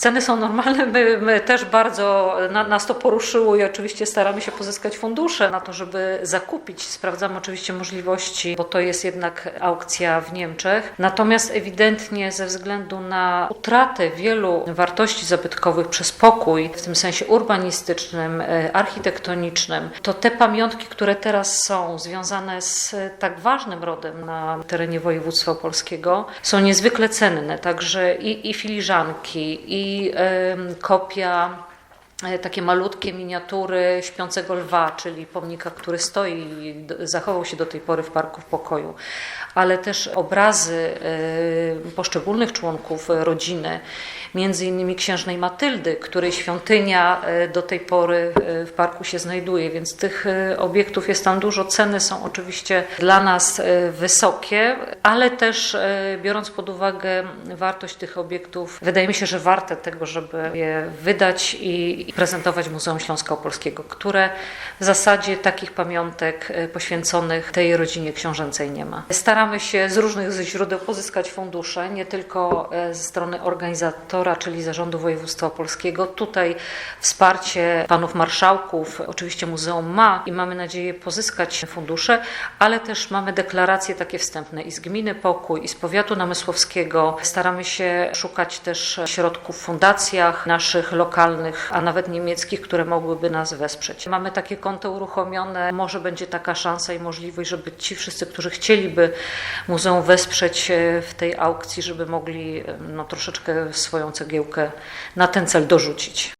Ceny są normalne, my, my też bardzo na, nas to poruszyło i oczywiście staramy się pozyskać fundusze na to, żeby zakupić. Sprawdzamy oczywiście możliwości, bo to jest jednak aukcja w Niemczech. Natomiast ewidentnie ze względu na utratę wielu wartości zabytkowych przez pokój, w tym sensie urbanistycznym, e, architektonicznym, to te pamiątki, które teraz są związane z tak ważnym rodem na terenie województwa opolskiego, są niezwykle cenne. Także i, i filiżanki, i kopia takie malutkie miniatury śpiącego lwa, czyli pomnika, który stoi i zachował się do tej pory w Parku w Pokoju, ale też obrazy e, poszczególnych członków rodziny, między innymi księżnej Matyldy, której świątynia e, do tej pory e, w parku się znajduje, więc tych e, obiektów jest tam dużo. Ceny są oczywiście dla nas e, wysokie, ale też e, biorąc pod uwagę wartość tych obiektów, wydaje mi się, że warte tego, żeby je wydać i i prezentować Muzeum Śląska Opolskiego, które w zasadzie takich pamiątek e, poświęconych tej rodzinie książęcej nie ma. Staramy się z różnych źródeł pozyskać fundusze, nie tylko e, ze strony organizatora, czyli Zarządu Województwa Opolskiego. Tutaj wsparcie panów marszałków, oczywiście muzeum ma i mamy nadzieję pozyskać fundusze, ale też mamy deklaracje takie wstępne i z gminy Pokój, i z powiatu namysłowskiego. Staramy się szukać też środków w fundacjach naszych lokalnych, a nawet niemieckich, które mogłyby nas wesprzeć. Mamy takie konto uruchomione, może będzie taka szansa i możliwość, żeby ci wszyscy, którzy chcieliby muzeum wesprzeć e, w tej aukcji, żeby mogli e, no, troszeczkę swoją cegiełkę na ten cel dorzucić.